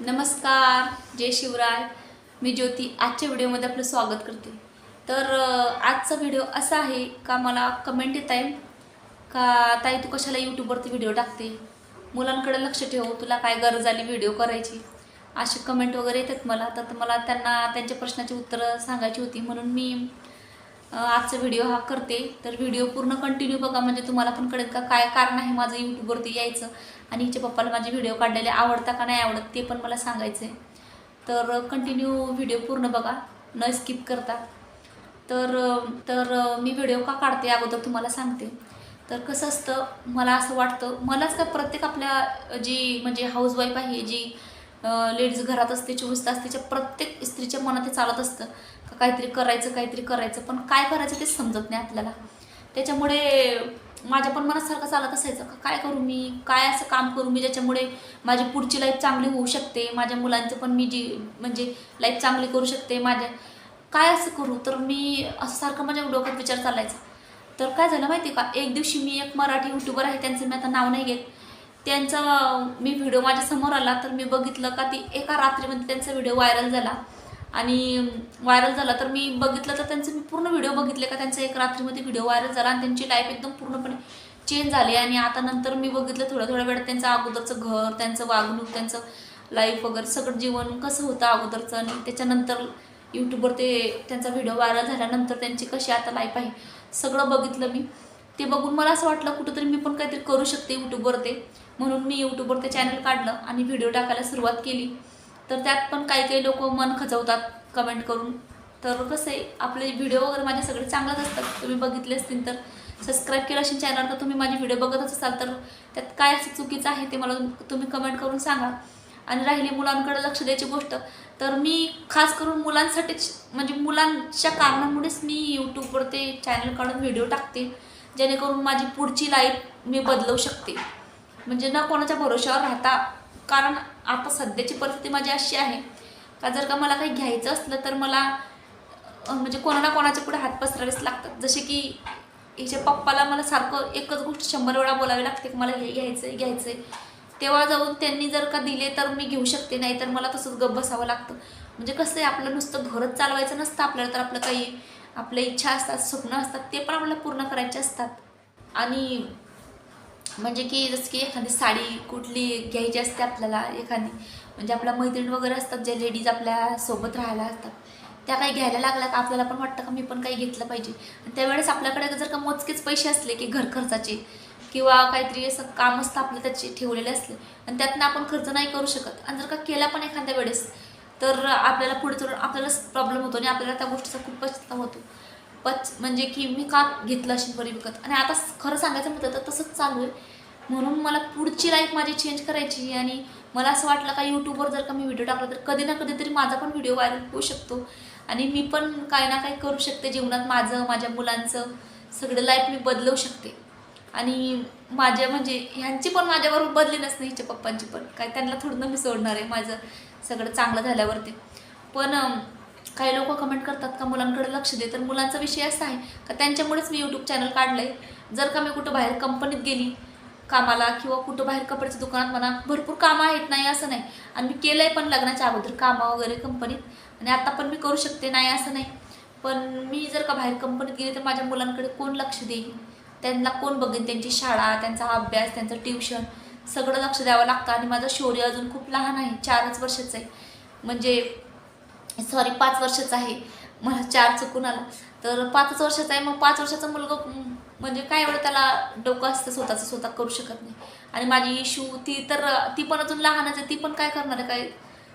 नमस्कार जय शिवराय. मी ज्योती. आजच्या व्हिडिओमध्ये आपलं स्वागत करते. तर आजचा व्हिडिओ असा आहे का मला कमेंट येत आहे? का ताई तू कशाला यूट्यूबवरती व्हिडिओ टाकते? मुलांकडे लक्ष ठेव. तुला काय गरज आली व्हिडिओ करायची? असे कमेंट वगैरे येतात मला. तर मला त्यांना त्यांच्या प्रश्नाची उत्तरं सांगायची होती. म्हणून मी आजचा व्हिडिओ हा करते. तर व्हिडिओ पूर्ण कंटिन्यू बघा. म्हणजे तुम्हाला पण कळेल का काय कारण आहे माझं यूट्यूबवरती यायचं. आणि हिच्या पप्पाला माझे व्हिडिओ काढलेले आवडता का नाही आवडत ते पण मला सांगायचं आहे तर कंटिन्यू व्हिडिओ पूर्ण बघा. न स्किप करता. तर तर मी व्हिडिओ का काढते अगोदर तुम्हाला सांगते. तर कसं असतं मला असं वाटतं मलाच का प्रत्येक आपल्या जी म्हणजे हाऊसवाईफ आहे जी लेडीज घरात असते चोवीस तास तिच्या प्रत्येक स्त्रीच्या मनात ते चालत असतं. का काहीतरी करायचं काहीतरी करायचं पण काय करायचं ते समजत नाही आपल्याला. त्याच्यामुळे माझ्या पण मनासारखं चालत असायचं. का काय करू मी? काय असं काम करू मी ज्याच्यामुळे माझी पुढची लाईफ चांगली होऊ शकते? माझ्या मुलांचं पण मी जी म्हणजे लाईफ चांगली करू शकते. माझ्या काय असं करू? तर मी असं सारखं माझ्या डोक्यात विचार चालायचा. तर काय झालं माहिती आहे का? एक दिवशी मी एक मराठी यूट्यूबर आहे. त्यांचं मी आता नाव नाही घेत. त्यांचा मी व्हिडिओ माझ्यासमोर आला तर मी बघितलं का ती एका रात्रीमध्ये त्यांचा व्हिडिओ व्हायरल झाला. आणि व्हायरल झाला तर मी बघितलं तर त्यांचे मी पूर्ण व्हिडिओ बघितले का त्यांचा एक रात्रीमध्ये व्हिडिओ व्हायरल झाला आणि त्यांची लाईफ एकदम पूर्णपणे चेंज झाली. आणि आता नंतर मी बघितलं थोड्या थोड्या वेळात त्यांचं अगोदरचं घर त्यांचं वागणूक त्यांचं लाईफ वगैरे सगळं जीवन कसं होतं अगोदरचं आणि त्याच्यानंतर यूट्यूबवर ते त्यांचा व्हिडिओ व्हायरल झाल्यानंतर त्यांची कशी आता लाईफ आहे सगळं बघितलं मी. ते बघून मला असं वाटलं कुठंतरी मी पण काहीतरी करू शकते यूट्यूबवर ते. म्हणून मी यूट्यूबवर ते चॅनल काढलं आणि व्हिडिओ टाकायला सुरुवात केली. तर त्यात पण काही काही लोक मन खचवतात कमेंट करून. तर कसं आहे आपले व्हिडिओ वगैरे माझे सगळे चांगलाच असतात. तुम्ही बघितले असतील तर सबस्क्राईब केलं असेल चॅनल तर तुम्ही माझे व्हिडिओ बघतच असाल तर त्यात काय असं चुकीचं आहे ते मला तुम्ही कमेंट करून सांगा. आणि राहिली मुलांकडे लक्ष द्यायची गोष्ट तर मी खास करून मुलांसाठीच म्हणजे मुलांच्या कारणामुळेच मी यूट्यूबवर ते चॅनल काढून व्हिडिओ टाकते. जेणेकरून माझी पुढची लाईफ मी बदलवू शकते. म्हणजे न कोणाच्या भरोश्यावर राहता. कारण आता सध्याची परिस्थिती माझी अशी आहे. का जर का मला काही घ्यायचं असलं तर मला म्हणजे कोणाला कोणाच्या पुढे हात पसरावेच लागतात. जसे की हिच्या पप्पाला मला सारखं एकच गोष्ट शंभर वेळा बोलावी लागते की मला हे घ्यायचं आहे घ्यायचं आहे तेव्हा जाऊन त्यांनी जर का दिले तर मी घेऊ शकते. नाही तर मला तसंच गप बसावं लागतं. म्हणजे कसं आहे आपलं नुसतं घरच चालवायचं नसतं आपल्याला तर आपलं काही आपल्या इच्छा असतात स्वप्न असतात ते पण आपल्याला पूर्ण करायचे असतात. आणि म्हणजे की जसं की एखादी साडी कुठली घ्यायची असते आपल्याला एखादी म्हणजे आपल्या मैत्रीण वगैरे असतात ज्या लेडीज आपल्यासोबत राहायला असतात त्या काही घ्यायला लागल्या का? आपल्याला पण वाटतं का मी पण काही घेतलं पाहिजे. आणि त्यावेळेस आपल्याकडे जर का मोजकेच पैसे असले की घर खर्चाचे किंवा काहीतरी असं काम असतं आपलं त्याचे ठेवलेले असले आणि त्यातनं आपण खर्च नाही करू शकत. आणि जर का केला पण एखाद्या वेळेस तर आपल्याला पुढे चढून आपल्यालाच प्रॉब्लेम होतो आणि आपल्याला त्या गोष्टीचा खूप पश्चिता होतो. पच म्हणजे की मी का घेतलं अशी बरी विकत? आणि आता खरं सांगायचं म्हटलं तर तसंच चालू आहे. म्हणून मला पुढची लाईफ माझी चेंज करायची आणि मला असं वाटलं का यूट्यूबवर जर का मी व्हिडिओ टाकला तर कधी ना कधीतरी माझा पण व्हिडिओ व्हायरल होऊ शकतो. आणि मी पण काही ना काही करू शकते जीवनात माझं माझ्या मुलांचं सगळं लाईफ मी बदलवू शकते. आणि माझ्या म्हणजे ह्यांची पण माझ्याबरोबर बदली नसते हिच्या पप्पांची पण. काय त्यांना थोडं मी सोडणार आहे माझं. सगळं चांगलं झाल्यावरती. पण काही लोक कमेंट करतात का मुलांकडे लक्ष दे. तर मुलांचा विषय असा आहे का त्यांच्यामुळेच मी यूट्यूब चॅनल काढलं आहे जर का मी कुठं बाहेर कंपनीत गेली कामाला किंवा कुठं बाहेर कपड्याच्या दुकानात म्हणा भरपूर कामं आहेत नाही असं नाही. आणि मी केलं आहे पण लग्नाच्या अगोदर कामं वगैरे कंपनीत आणि आता पण मी करू शकते नाही असं नाही. पण मी जर का बाहेर कंपनीत गेली तर माझ्या मुलांकडे कोण लक्ष देईल? त्यांना कोण बघेन त्यांची शाळा त्यांचा अभ्यास त्यांचं ट्युशन सगळं लक्ष द्यावं लागतं. आणि माझं शौर्य अजून खूप लहान आहे. चारच वर्षाचं आहे. म्हणजे सॉरी पाच वर्षाचं आहे. मला चार चुकून आलं. तर पाचच वर्षाचा आहे. मग पाच वर्षाचा मुलगा म्हणजे काय एवढं त्याला डोकं असतं स्वतःचं स्वतः करू शकत नाही. आणि माझी इशू ती तर ती पण अजून लहानच आहे. ती पण काय करणार आहे? काय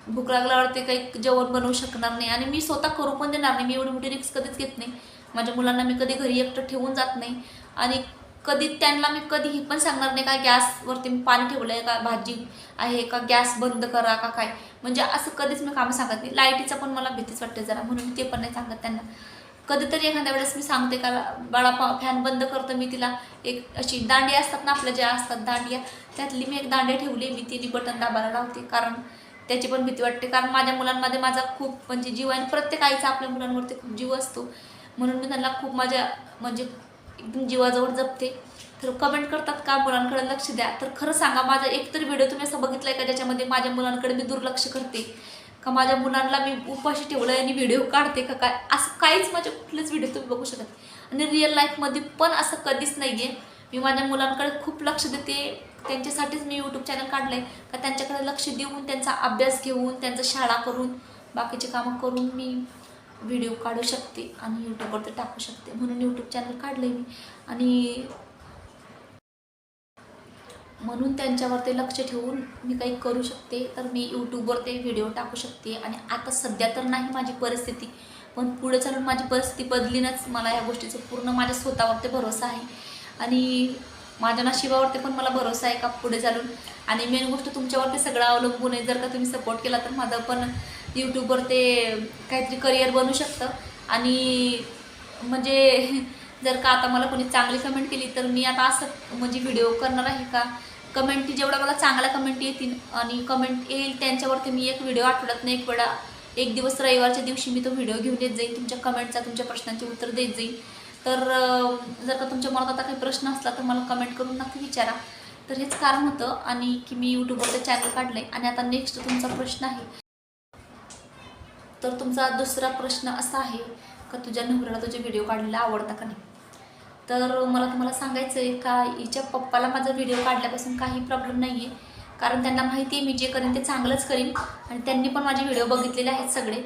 भूक लागल्यावर ते काही जेवण बनवू शकणार नाही. आणि मी स्वतः करू पण देणार नाही. मी एवढी मोठी रिक्स कधीच घेत नाही. माझ्या मुलांना मी कधी घरी एकटं ठेवून जात नाही. आणि कधी त्यांना मी कधी हे पण सांगणार नाही का गॅसवरती मी पाणी ठेवलं आहे का भाजी आहे का गॅस बंद करा का काय? म्हणजे असं कधीच मी कामं सांगत नाही. लाईटीचा पण मला भीतीच वाटते जरा म्हणून मी ते पण नाही सांगत त्यांना. कधीतरी एखाद्या वेळेस मी सांगते का बाळा फॅन बंद करतो मी तिला. एक अशी दांडी असतात ना आपल्या ज्या असतात दांडिया त्यातली मी एक दांडी ठेवली मी तिने बटन दाबायला लावते. कारण त्याची पण भीती वाटते. कारण माझ्या मुलांमध्ये माझा खूप म्हणजे जीव आहे आणि प्रत्येक आईचा आपल्या मुलांवरती खूप जीव असतो. म्हणून मी त्यांना खूप माझ्या म्हणजे एकदम जीवाजवळ जपते. तर कमेंट करतात का? मुलांकडे लक्ष द्या. तर खरं सांगा माझा एकतरी व्हिडिओ तुम्ही असं आहे का? ज्याच्यामध्ये माझ्या मुलांकडे मी दुर्लक्ष करते? का माझ्या मुलांना मी उपाशी ठेवलं आणि व्हिडिओ काढते का काय? असं काहीच माझे कुठलेच व्हिडिओ तुम्ही बघू शकत आणि रिअल लाईफमध्ये पण असं कधीच नाही आहे मी माझ्या मुलांकडे खूप लक्ष देते. त्यांच्यासाठीच मी यूट्यूब चॅनल काढलं आहे का त्यांच्याकडे लक्ष देऊन त्यांचा अभ्यास घेऊन त्यांचं शाळा करून बाकीचे कामं करून मी व्हिडिओ काढू शकते आणि यूट्यूबवरती टाकू शकते. म्हणून यूट्यूब चॅनल काढले मी. आणि म्हणून त्यांच्यावर ते लक्ष ठेवून मी काही करू शकते. तर मी यूट्यूबवर ते व्हिडिओ टाकू शकते. आणि आता सध्या तर नाही माझी परिस्थिती. पण पुढे चालून माझी परिस्थिती बदलीनच मला या गोष्टीचं पूर्ण माझ्या स्वतःवरती भरोसा आहे. आणि माझ्या नशिबावरती पण मला भरोसा आहे का पुढे चालून. आणि मेन गोष्ट तुमच्यावरती सगळं अवलंबून आहे. जर का तुम्ही सपोर्ट केला तर माझं पण यूट्यूबवर ते काहीतरी करिअर बनू शकतं. आणि म्हणजे जर का आता मला कोणी चांगली कमेंट केली तर मी आता असं म्हणजे व्हिडिओ करणार आहे का? कमेंट जेवढा मला चांगल्या कमेंट येतील आणि कमेंट येईल त्यांच्यावरती मी एक व्हिडिओ आठवड्यात एक वेळा एक दिवस रविवारच्या दिवशी मी तो व्हिडिओ घेऊन येत जाईल तुमच्या कमेंटचा तुमच्या प्रश्नांचे उत्तर देत जाईल तर जर का तुमच्या मनात आता काही प्रश्न असला तर मला कमेंट करून नक्की विचारा. तर हेच कारण होतं आणि की मी यूट्यूबवरचं चॅनल काढलं आहे आणि आता नेक्स्ट तुमचा प्रश्न आहे तर तुमचा दुसरा प्रश्न असा आहे का तुझ्या नवऱ्याला तुझे व्हिडिओ काढलेला आवडता का नाही? तर मला तुम्हाला सांगायचं आहे का हिच्या पप्पाला माझा व्हिडिओ काढल्यापासून काही प्रॉब्लेम नाही आहे कारण त्यांना माहिती आहे मी जे करेन ते चांगलंच करीन. आणि त्यांनी पण माझे व्हिडिओ बघितलेले आहेत सगळे.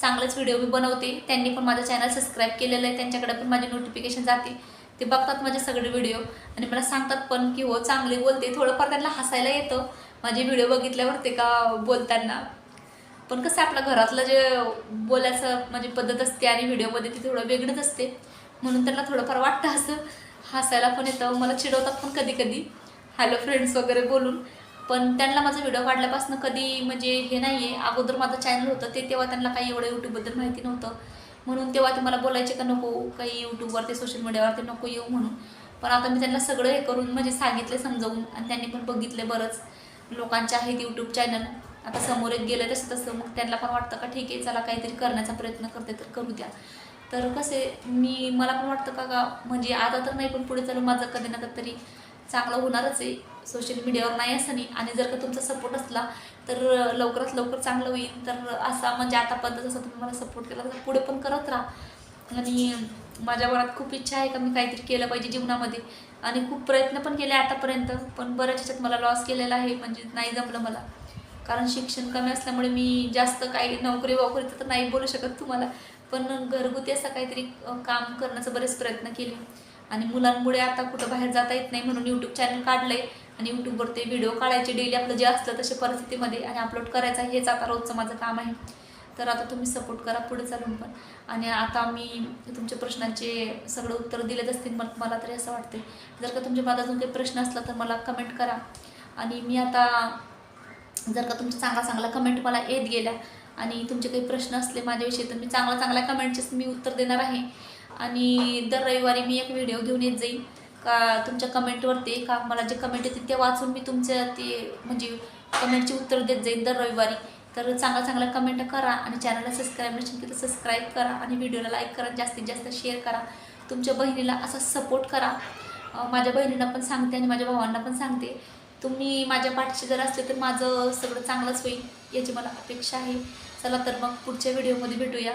चांगलेच व्हिडिओ मी बनवते. त्यांनी पण माझं चॅनल सबस्क्राईब केलेलं आहे. त्यांच्याकडे पण माझे नोटिफिकेशन जाते. ते बघतात माझे सगळे व्हिडिओ आणि मला सांगतात पण की हो चांगले बोलते. थोडंफार त्यांना हसायला येतं. माझे व्हिडिओ बघितल्यावर ते का बोलताना. पण कसं आपलं घरातलं जे बोलायचं म्हणजे पद्धत असते आणि व्हिडिओमध्ये ती थोडं वेगळंच असते. म्हणून त्यांना थोडंफार वाटतं असं. हसायला पण येतं. मला चिडवतात पण कधी कधी हॅलो फ्रेंड्स वगैरे बोलून. पण त्यांना माझा व्हिडिओ काढल्यापासून कधी म्हणजे हे नाही आहे अगोदर माझं चॅनल होतं. ते तेव्हा त्यांना काही एवढं यूट्यूबबद्दल माहिती नव्हतं. म्हणून तेव्हा ते मला बोलायचे का नको काही यूट्यूबवर ते सोशल मीडियावर ते नको येऊ म्हणून. पण आता मी त्यांना सगळं हे करून म्हणजे सांगितलं समजावून. आणि त्यांनी पण बघितले बरंच. लोकांचे आहेत यूट्यूब चॅनल आता समोर एक गेलं तसं तसं मग त्यांना पण वाटतं का ठीक आहे चला काहीतरी करण्याचा प्रयत्न करते तर करू द्या. तर कसे मी मला पण वाटतं का का म्हणजे आता तर नाही पण पुढे चालू माझं कधी ना कधी तरी चांगलं होणारच आहे. सोशल मीडियावर नाही असं नाही. आणि जर का तुमचा सपोर्ट असला तर लवकरात लवकर चांगलं होईल. तर असा म्हणजे आतापर्यंत जसं तुम्ही मला सपोर्ट केला तर पुढे पण करत राहा. आणि माझ्या मनात खूप इच्छा आहे का मी काहीतरी केलं पाहिजे जीवनामध्ये. आणि खूप प्रयत्न पण केले आतापर्यंत पण बऱ्याच ह्याच्यात मला लॉस केलेला आहे. म्हणजे नाही जमलं मला. कारण शिक्षण कमी असल्यामुळे मी जास्त काही नोकरी वोकरीचं तर नाही बोलू शकत तुम्हाला. पण घरगुती असं काहीतरी काम करण्याचा बरेच प्रयत्न केले. आणि मुलांमुळे आता कुठं बाहेर जाता येत नाही म्हणून यूट्यूब चॅनल काढलंय. आणि यूट्यूबवर ते व्हिडिओ काढायचे डेली आपलं जे असलं तशा परिस्थितीमध्ये आणि अपलोड करायचं हेच आता रोजचं माझं काम आहे. तर आता तुम्ही सपोर्ट करा पुढे चालून पण. आणि आता मी तुमच्या प्रश्नांचे सगळं उत्तर दिलेच असतील मग मला तरी असं वाटते जर का तुमच्या मात अजून काही प्रश्न असला तर मला कमेंट करा. आणि मी आता जर का तुमच्या चांगला चांगला कमेंट मला येत गेल्या आणि तुमचे काही प्रश्न असले माझ्याविषयी तर मी चांगल्या चांगल्या कमेंटचेच मी उत्तर देणार आहे. आणि दर रविवारी मी एक व्हिडिओ घेऊन येत जाईल का तुमच्या कमेंटवरती का मला जे कमेंट येते ते वाचून मी तुमच्या ते म्हणजे कमेंटचे उत्तर देत जाईल दर रविवारी. तर चांगला चांगल्या कमेंट करा आणि चॅनलला सबस्क्राईब नसेल की तर सबस्क्राईब करा आणि व्हिडिओला लाईक करा जास्तीत जास्त शेअर करा. तुमच्या बहिणीला असा सपोर्ट करा. माझ्या बहिणींना पण सांगते आणि माझ्या भावांना पण सांगते. तुम्ही माझ्या पाठीशी जर असले तर माझं सगळं चांगलंच होईल याची मला अपेक्षा आहे. चला तर मग पुढच्या व्हिडिओमध्ये भेटूया.